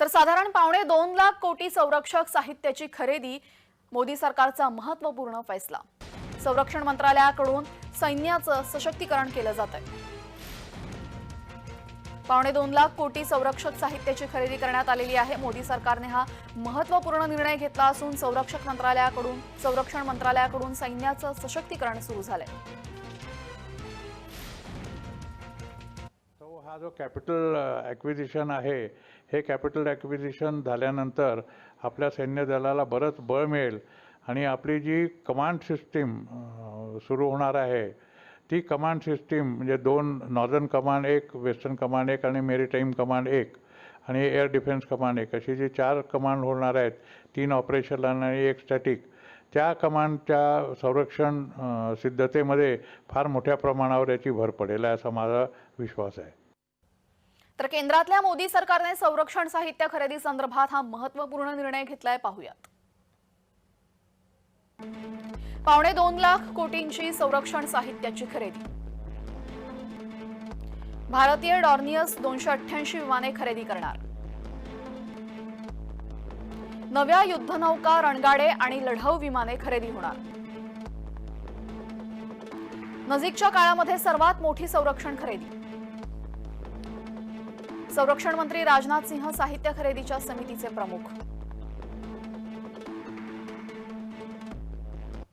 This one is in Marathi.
तर साधारण पावणे दोन लाख कोटी संरक्षक साहित्याची खरेदी मोदी सरकारचा महत्त्वपूर्ण फैसला. संरक्षण मंत्रालयाकडून सैन्याचं सशक्तीकरण केलं जात आहे पावणे दोन लाख कोटी संरक्षक साहित्याची खरेदी करण्यात आलेली आहे. मोदी सरकारने हा महत्त्वपूर्ण निर्णय घेतला असून संरक्षक मंत्रालयाकडून संरक्षण मंत्रालयाकडून सैन्याचं सशक्तीकरण सुरू झालंय. हा जो कॅपिटल ॲक्विजिशन आहे हे कॅपिटल ॲक्विजिशन झाल्यानंतर आपल्या सैन्य दलाला बरंच बळ मिळेल. आणि आपली जी कमांड सिस्टीम सुरू होणार आहे ती कमांड सिस्टीम म्हणजे दोन नॉर्दर्न कमांड एक वेस्टर्न कमांड एक आणि मेरीटाईम कमांड एक आणि एअर डिफेन्स कमांड एक. अशी जी चार कमांड होणार आहेत तीन ऑपरेशनल आणि एक स्टॅटिक त्या कमांडच्या संरक्षण सिद्धतेमध्ये फार मोठ्या प्रमाणावर याची भर पडेल असा माझा विश्वास आहे. तर केंद्रातल्या मोदी सरकारने संरक्षण साहित्य खरेदी संदर्भात हा महत्त्वपूर्ण निर्णय घेतलाय पाहूयात. पावणे दोन लाख कोटींची संरक्षण साहित्याची खरेदी. भारतीय डॉर्नियस दोनशे अठ्ठ्याऐंशी विमाने खरेदी करणार. नव्या युद्धनौका रणगाडे आणि लढाऊ विमाने खरेदी होणार. नजीकच्या काळामध्ये सर्वात मोठी संरक्षण खरेदी. संरक्षण मंत्री राजनाथ सिंह साहित्य खरेदीच्या समितीचे प्रमुख